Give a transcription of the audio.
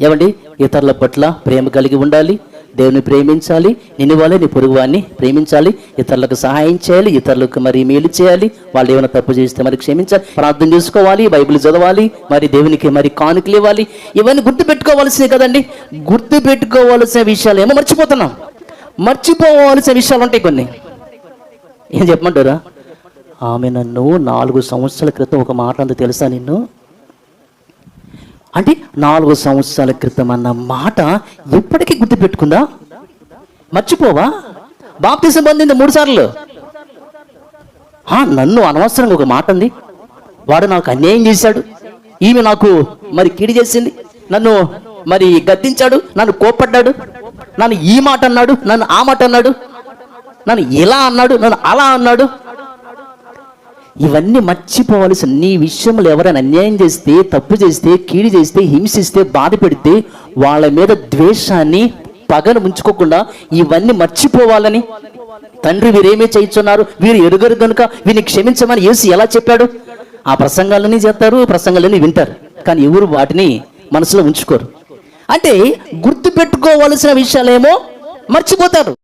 ఏమండి? ఇతరుల పట్ల ప్రేమ కలిగి ఉండాలి దేవుని ప్రేమించాలి నిన్ను వాళ్ళే నీ పొరుగువాన్ని ప్రేమించాలి ఇతరులకు సహాయం చేయాలి ఇతరులకు మరి మేలు చేయాలి వాళ్ళు ఏమైనా తప్పు చేస్తే మరి క్షమించాలి ప్రార్థన చేసుకోవాలి బైబిల్ చదవాలి మరి దేవునికి మరి కానుకలు ఇవ్వాలి ఇవన్నీ గుర్తు పెట్టుకోవాల్సినవి కదండి. గుర్తు పెట్టుకోవాల్సిన విషయాలు ఏమో మర్చిపోతున్నాం. మర్చిపోవాల్సిన విషయాలు ఉంటాయి కొన్ని. ఏం చెప్పమంటారా? ఆమె నన్ను నాలుగు సంవత్సరాల క్రితం ఒక మాట అంత తెలుసా నిన్ను? అంటే నాలుగు సంవత్సరాల క్రితం అన్న మాట ఎప్పటికీ గుర్తుపెట్టుకుందా? మర్చిపోవా? బాప్తిసం పొందింది మూడు సార్లు. ఆ, నన్ను అనవసరంగా ఒక మాట అంది. వాడు నాకు అన్యాయం చేశాడు. ఈమె నాకు మరి కీడి చేసింది. నన్ను మరి గద్దించాడు. నన్ను కోపడ్డాడు నన్ను ఈ మాట అన్నాడు. నన్ను ఆ మాట అన్నాడు. నన్ను ఇలా అన్నాడు. నన్ను అలా అన్నాడు. ఇవన్నీ మర్చిపోవలసిన నీ విషయంలో ఎవరైనా అన్యాయం చేస్తే తప్పు చేస్తే కీడి చేస్తే హింసిస్తే బాధ పెడితే వాళ్ళ మీద ద్వేషాన్ని పగను ఉంచుకోకుండా ఇవన్నీ మర్చిపోవాలని తండ్రి వీరేమీ చేయించున్నారు. వీరు ఎరుగరు కనుక వీరిని క్షమించమని యేసు ఎలా చెప్పాడు? ఆ ప్రసంగాలన్నీ చేస్తారు ప్రసంగాలన్నీ వింటారు. కానీ ఎవరు వాటిని మనసులో ఉంచుకోరు. అంటే గుర్తు పెట్టుకోవలసిన విషయాలేమో మర్చిపోతారు.